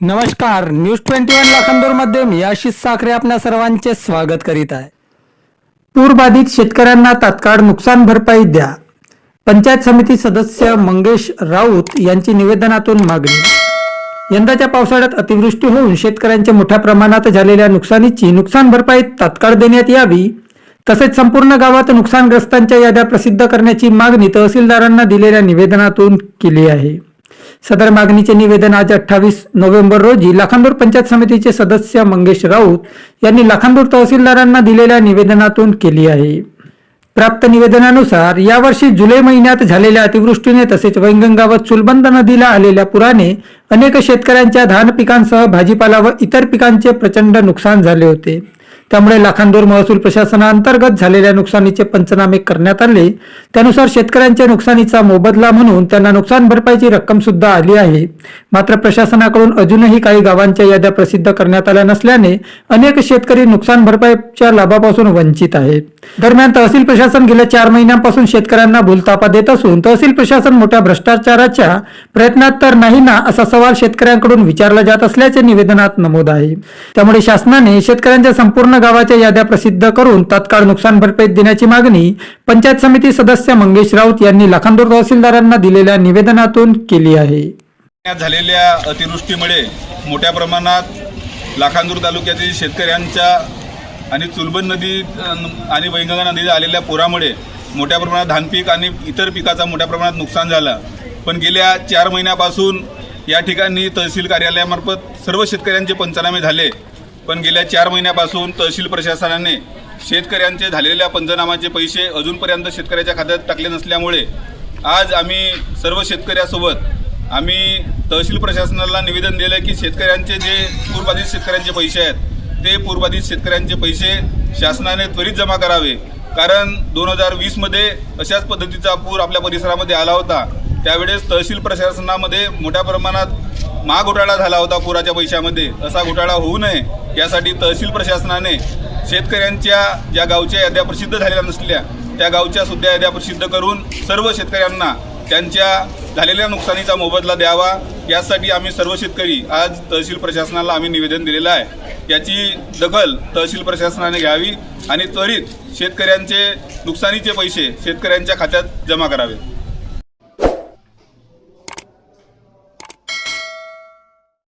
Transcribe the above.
नमस्कार news twenty one लाखांदूरमध्ये मी आशिष साखरे आपल्या सर्वांचे स्वागत करीत आहे. पूरबाधित शेतकऱ्यांना तात्काळ नुकसान भरपाई द्या. पंचायत समिती सदस्य मंगेश राऊत यांची निवेदनातून मागणी. यंदाच्या पावसाळ्यात अतिवृष्टी होऊन शेतकऱ्यांच्या मोठ्या प्रमाणात झालेल्या नुकसानीची नुकसान भरपाई तात्काळ देण्यात यावी तसेच संपूर्ण गावात नुकसानग्रस्तांच्या याद्या प्रसिद्ध करण्याची मागणी तहसीलदारांना दिलेल्या निवेदनातून केली आहे. सदर मागणीचे निवेदन आज अठ्ठावीस नोव्हेंबर रोजी लाखांदूर पंचायत समितीचे सदस्य मंगेश राऊत यांनी लाखांदूर तहसीलदारांना दिलेल्या निवेदनातून केली आहे. प्राप्त निवेदनानुसार यावर्षी जुलै महिन्यात झालेल्या अतिवृष्टीने तसेच वैंगंगा व चुलबंद नदीला आलेल्या पुराने अनेक शेतकऱ्यांच्या धान पिकांसह भाजीपाला व इतर पिकांचे प्रचंड नुकसान झाले होते. त्यामुळे लाखांदूर महसूल प्रशासनाअंतर्गत झालेल्या नुकसानीचे पंचनामे करण्यात आले. त्यानुसार शेतकऱ्यांच्या नुकसानीचा मोबदला म्हणून त्यांना नुकसान भरपाईची रक्कम सुद्धा आली आहे. मात्र प्रशासनाकडून अजूनही काही गावांच्या याद्या प्रसिद्ध करण्यात आल्या नसल्याने अनेक शेतकरी नुकसान भरपाईच्या लाभापासून वंचित आहेत. दरम्यान तहसील प्रशासन गेल्या चार महिन्यांपासून शेतकऱ्यांना भूलतापा देत असून तहसील प्रशासन मोठ्या भ्रष्टाचाराच्या प्रयत्नात तर नाही ना असा सवाल शेतकऱ्यांकडून विचारला जात असल्याचे निवेदनात नमूद आहे. त्यामुळे शासनाने शेतकऱ्यांच्या संपूर्ण गावाच्या याद्या प्रसिद्ध करून तत्काळ नुकसान भरपाई देण्याची मागणी पंचायत समिती सदस्य मंगेश राऊत यांनी लाखांदूर तहसीलदारांना दिलेल्या निवेदनातून केली आहे. झालेल्या अतिवृष्टीमुळे मोठ्या प्रमाणात लाखांदूर तालुक्यातील शेतकऱ्यांच्या आणि चुलबन नदी आणि वैंगंगा नदीला आलेल्या पुरामुळे मोठ्या प्रमाणात धानपीक आणि इतर पिकाचा मोठ्या प्रमाणात नुकसान झालं. पण गेल्या चार महिन्यापासून या ठिकाणी तहसील कार्यालयामार्फत सर्व शेतकऱ्यांचे पंचनामे झाले. पण गेल्या चार महिन्यापासून तहसील प्रशासनाने शेतकऱ्यांचे झालेल्या पंचनामाचे पैसे अजूनपर्यंत शेतकऱ्याच्या खात्यात टाकले नसल्यामुळे आज आम्ही सर्व शेतकऱ्यासोबत आम्ही तहसील प्रशासनाला निवेदन दिलं की शेतकऱ्यांचे जे पूरबाधित शेतकऱ्यांचे पैसे आहेत ते पूरबाधित शेतकऱ्यांचे पैसे शासनाने त्वरित जमा करावे. कारण दोन हजार वीसमध्ये अशाच पद्धतीचा पूर आपल्या परिसरामध्ये आला होता. त्यावेळेस तहसील प्रशासनामध्ये मोठ्या प्रमाणात महाघोटाळा झाला होता पुराच्या पैशामध्ये. असा घोटाळा होऊ नये. यासाठी तहसील प्रशासनाने शेतकऱ्यांच्या ज्या गावच्या याद्या प्रसिद्ध झालेल्या नसल्या त्या गावच्या सुद्धा याद्या प्रसिद्ध करून सर्व शेतकऱ्यांना त्यांच्या झालेल्या नुकसानीचा मोबदला द्यावा. यासाठी आम्ही सर्व शेतकरी आज तहसील प्रशासनाला आम्ही निवेदन दिलेलं आहे. याची दखल तहसील प्रशासनाने घ्यावी आणि त्वरित शेतकऱ्यांचे नुकसानीचे पैसे शेतकऱ्यांच्या खात्यात जमा करावे.